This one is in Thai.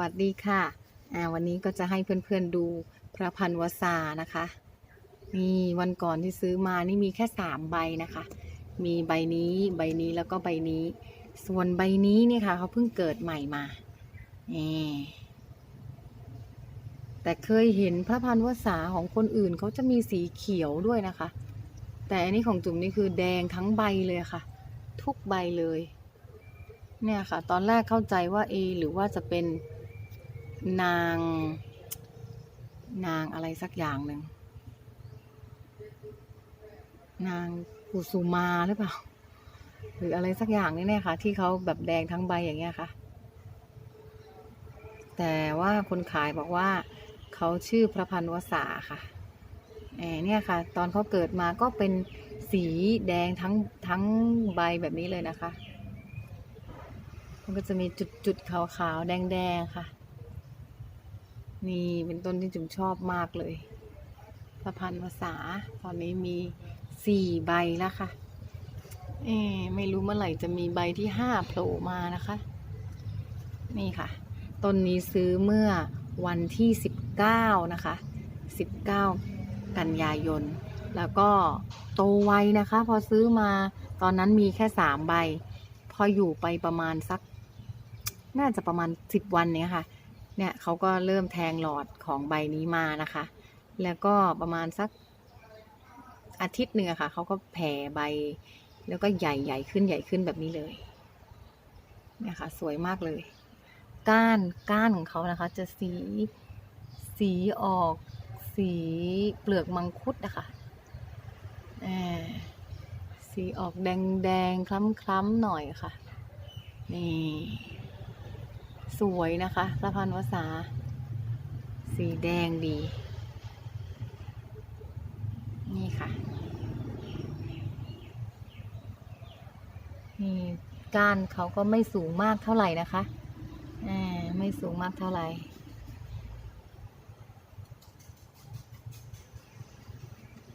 วัสดีค่ะอ่าวันนี้ก็จะให้เพื่อนๆดูพระพันวษานะคะ นี่วันก่อนที่ซื้อมานี่มีแค่สามใบนะคะ มีใบนี้ใบนี้แล้วก็ใบนี้ ส่วนใบนี้เนี่ยค่ะเขาเพิ่งเกิดใหม่มานี่แต่เคยเห็นพระพันวษาของคนอื่นเขาจะมีสีเขียวด้วยนะคะ แต่อันนี้ของจุ๋มนี่คือแดงทั้งใบเลยค่ะ ทุกใบเลย เนี่ยค่ะ ตอนแรกเข้าใจว่าเอหรือว่าจะเป็น นาง นางอะไรสักอย่างหนึ่ง นางกุสุมาหรือเปล่า หรืออะไรสักอย่างนี่แน่ค่ะ ที่เขาแบบแดงทั้งใบอย่างเงี้ยค่ะ แต่ว่าคนขายบอกว่าเขาชื่อพระพันวษาค่ะแหมเนี่ยค่ะ ตอนเขาเกิดมาก็เป็นสีแดงทั้งทั้งใบแบบนี้เลยนะคะ มันก็จะมีจุดจุดๆขาวๆ แดงๆ ค่ะ นี่เป็นต้นที่จุ๋มชอบมากเลยพระพันภาษา ตอนนี้มีสี่ใบแล้วค่ะ เอ๊ไม่รู้เมื่อไหร่จะมีใบที่ห้าโผล่มานะคะ นี่ค่ะ ต้นนี้ซื้อเมื่อวันที่สิบเก้านะคะสิบเก้ากันยายน แล้วก็โตไวนะคะ พอซื้อมาตอนนั้นมีแค่สามใบ พออยู่ไปประมาณสัก น่าจะประมาณสิบวันเนี้ยค่ะ เนี่ยเขาก็เริ่มแทงหลอดของใบนี้มานะคะ แล้วก็ประมาณสักอาทิตย์หนึ่งอะค่ะเขาก็แผ่ใบ แล้วก็ใหญ่ใหญ่ขึ้นใหญ่ขึ้นแบบนี้เลยเนี่ยค่ะสวยมากเลย ก้านก้านของเขานะคะ จะสีสีออกสีเปลือกมังคุดนะคะสีออกแดงแดงๆคล้ำๆหน่อยค่ะ นี่ สวยนะคะสะพานวสา สีแดงดี นี่ค่ะ นี่ก้านเขาก็ไม่สูงมากเท่าไหร่นะคะ อ่า ไม่สูงมากเท่าไหร่